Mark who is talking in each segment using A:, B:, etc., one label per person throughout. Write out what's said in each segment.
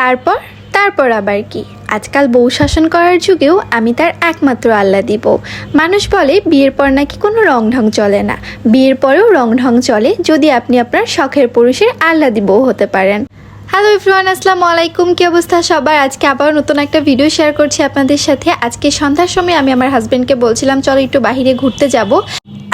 A: তারপর? তারপর আবার কি? আজকাল বউ শাসন করার যুগেও আমি তার একমাত্র আল্লাহ দিব। মানুষ বলে, বিয়ের পর নাকি কোনো রং ঢং চলে না। বিয়ের পরেও রং ঢং চলে যদি আপনি আপনার শখের পুরুষের আল্লাহ বউ হতে পারেন। হ্যালো এভরিওয়ান, আসসালামু আলাইকুম। কি অবস্থা সবার? আজকে আবার নতুন একটা ভিডিও শেয়ার করছি আপনাদের সাথে। আজকে সন্ধ্যার সময় আমি আমার হাজব্যান্ডকে বলছিলাম, চলো একটু বাইরে ঘুরতে যাব।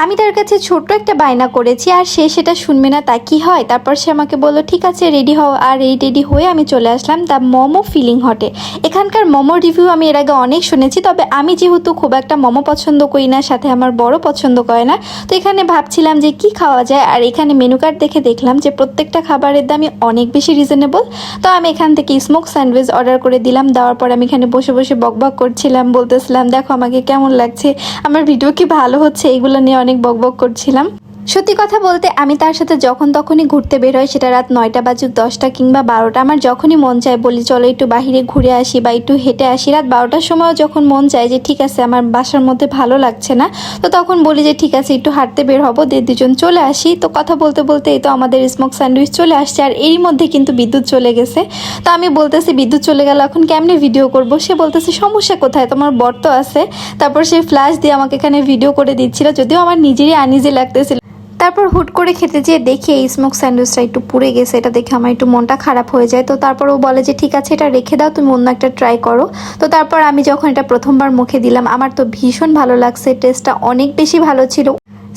A: আমি তার কাছে ছোট্ট একটা বায়না করেছি আর সে সেটা শুনবে না তা কি হয়? তারপর সে আমাকে বলল, ঠিক আছে রেডি হও। আর এই রেডি হয়ে আমি চলে আসলাম দ্য মোমো ফিলিং হটে। এখানকার মোমো রিভিউ আমি এর আগে অনেক শুনেছি, তবে আমি যেহেতু খুব একটা মোমো পছন্দ করি না, সাথে আমার বড় পছন্দ করে না, তো এখানে ভাবছিলাম যে কি খাওয়া যায়। আর এখানে মেনু কার্ড দেখে দেখলাম যে প্রত্যেকটা খাবারের দামই অনেক বেশি রিজনেবল তো আমি এখান থেকে স্মোক স্যান্ডউইচ অর্ডার করে দিলাম, দেওয়ার পর আমি এখানে বসে বসে বকবক করছিলাম, বলতেছিলাম, দেখো, আমাকে কেমন লাগছে? আমার ভিডিও কি ভালো হচ্ছে? এগুলো নিয়ে অনেক বকবক করছিলাম। সত্যি কথা বলতে আমি তার সাথে যখন তখনই ঘুরতে বের হয় সেটা রাত নয়টা বাজুক, দশটা কিংবা বারোটা, আমার যখনই মন চায় বলি, চলো একটু বাহিরে ঘুরে আসি বা একটু হেঁটে আসি। রাত বারোটার সময়ও যখন মন চায় যে, ঠিক আছে, আমার বাসার মধ্যে ভালো লাগছে না, তো তখন বলি যে, ঠিক আছে, একটু হাঁটতে বের হব দিয়ে দুজন চলে আসি। তো কথা বলতে বলতে এই তো আমাদের স্মোক স্যান্ডউইচ চলে আসছে, আর এরই মধ্যে কিন্তু বিদ্যুৎ চলে গেছে। তো আমি বলতেছি, বিদ্যুৎ চলে গেল, এখন কেমনে ভিডিও করব? সে বলতেছে, সমস্যা কোথায়? তোমার বর তো আছে। তারপর সে ফ্ল্যাশ দিয়ে আমাকে এখানে ভিডিও করে দিচ্ছিল, যদিও আমার নিজেরই আনিজে লাগতেছিল। তারপর হুট করে খেতে যেয়ে দেখি এই স্মোক স্যান্ডউইচটা একটু পুড়ে গেছে, এটা দেখে আমার একটু মনটা খারাপ হয়ে যায়। তো তারপর ও বলে যে, ঠিক আছে, এটা রেখে দাও, তুমি অন্য একটা ট্রাই করো। তো তারপর আমি যখন এটা প্রথমবার মুখে দিলাম, আমার তো ভীষণ ভালো লাগছে টেস্টটা অনেক বেশি ভালো ছিল।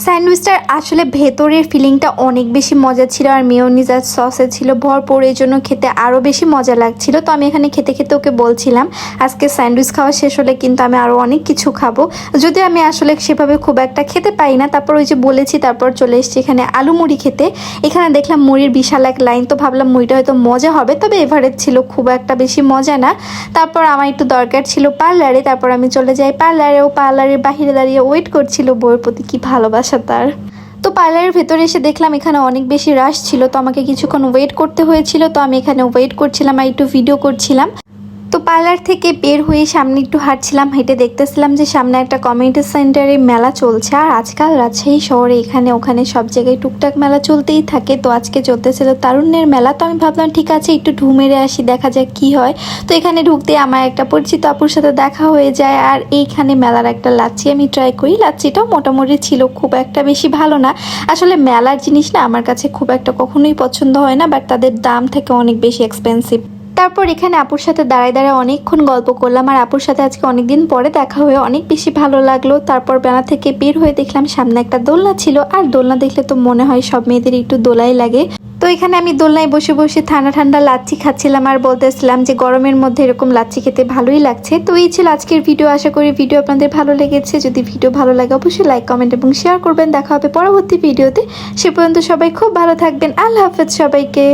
A: স্যান্ডউইচটার আসলে ভেতরের ফিলিংটা অনেক বেশি মজা ছিল আর মেয়োনিজ আর সসে ছিল ভরপুর, এই জন্য খেতে আরও বেশি মজা লাগছিল। তো আমি এখানে খেতে খেতে ওকে বলছিলাম, আজকে স্যান্ডউইচ খাওয়া শেষ হলে কিন্তু আমি আরও অনেক কিছু খাব। যদি আমি আসলে সেভাবে খুব একটা খেতে পাই না, তারপর ওই যে বলেছি, তারপর চলে এসেছি এখানে আলু মুড়ি খেতে। এখানে দেখলাম মুড়ির বিশাল এক লাইন, তো ভাবলাম মুড়িটা হয়তো মজা হবে, তবে এভারেজ ছিল, খুব একটা বেশি মজা না। তারপর আমার একটু দরকার ছিল পার্লারে, তারপর আমি চলে যাই পার্লারে ও পার্লারের বাহিরে দাঁড়িয়ে ওয়েট করছিল বইয়ের প্রতি কী ভালোবাসা। তার। তো পার্লারের ভেতরে এসে দেখলাম এখানে অনেক বেশি রাশ ছিল, তো আমাকে কিছুক্ষণ ওয়েট করতে হয়েছিল, তো আমি এখানে ওয়েট করছিলাম আর একটু ভিডিও করছিলাম। তো পার্লার থেকে বের হয়ে সামনে একটু হাঁটছিলাম, হেঁটে দেখতেছিলাম যে সামনে একটা কমিউনিটি সেন্টারে মেলা চলছে। আর আজকাল রাজশাহী শহরে এখানে ওখানে সব জায়গায় টুকটাক মেলা চলতেই থাকে। তো আজকে চলতেছিল তারুণ্যের মেলা। তো আমি ভাবলাম, ঠিক আছে, একটু ঢু মেরে আসি, দেখা যাক কি হয়। তো এখানে ঢুকতে আমার একটা পরিচিত আপুর সাথে দেখা হয়ে যায়। আর এইখানে মেলার একটা লাচ্ছি আমি ট্রাই করি। লাচ্ছিটাও মোটামুটি ছিল, খুব একটা বেশি ভালো না। আসলে মেলার জিনিস না আমার কাছে খুব একটা কখনোই পছন্দ হয় না বাট তাদের দাম থেকে অনেক বেশি এক্সপেন্সিভ তারপর এখানে আপুর সাথে দাঁড়ায় দাঁড়ায় অনেকক্ষণ গল্প করলাম। আর আপুর সাথে আজকে অনেকদিন পরে দেখা হয়ে অনেক বেশি ভালো লাগল। তারপর বেলা থেকে বের হয়ে দেখলাম সামনে একটা দোলনা ছিল। আর দোলনা দেখলে তো মনে হয় সব মেয়েদের একটু দোলাই লাগে। তো এখানে আমি দোলনায় বসে বসে ঠান্ডা ঠান্ডা লাচ্ছি খাচ্ছিলাম আর বলতেছিলাম যে গরমের মধ্যে এরকম লাচ্ছি খেতে ভালোই লাগছে। তো এই ছিল আজকের ভিডিও। আশা করি ভিডিও আপনাদের ভালো লেগেছে। যদি ভিডিও ভালো লাগে অবশ্যই লাইক, কমেন্ট এবং শেয়ার করবেন। দেখা হবে পরবর্তী ভিডিওতে। সে পর্যন্ত সবাই খুব ভালো থাকবেন। আল্লাহ হাফেজ সবাইকে।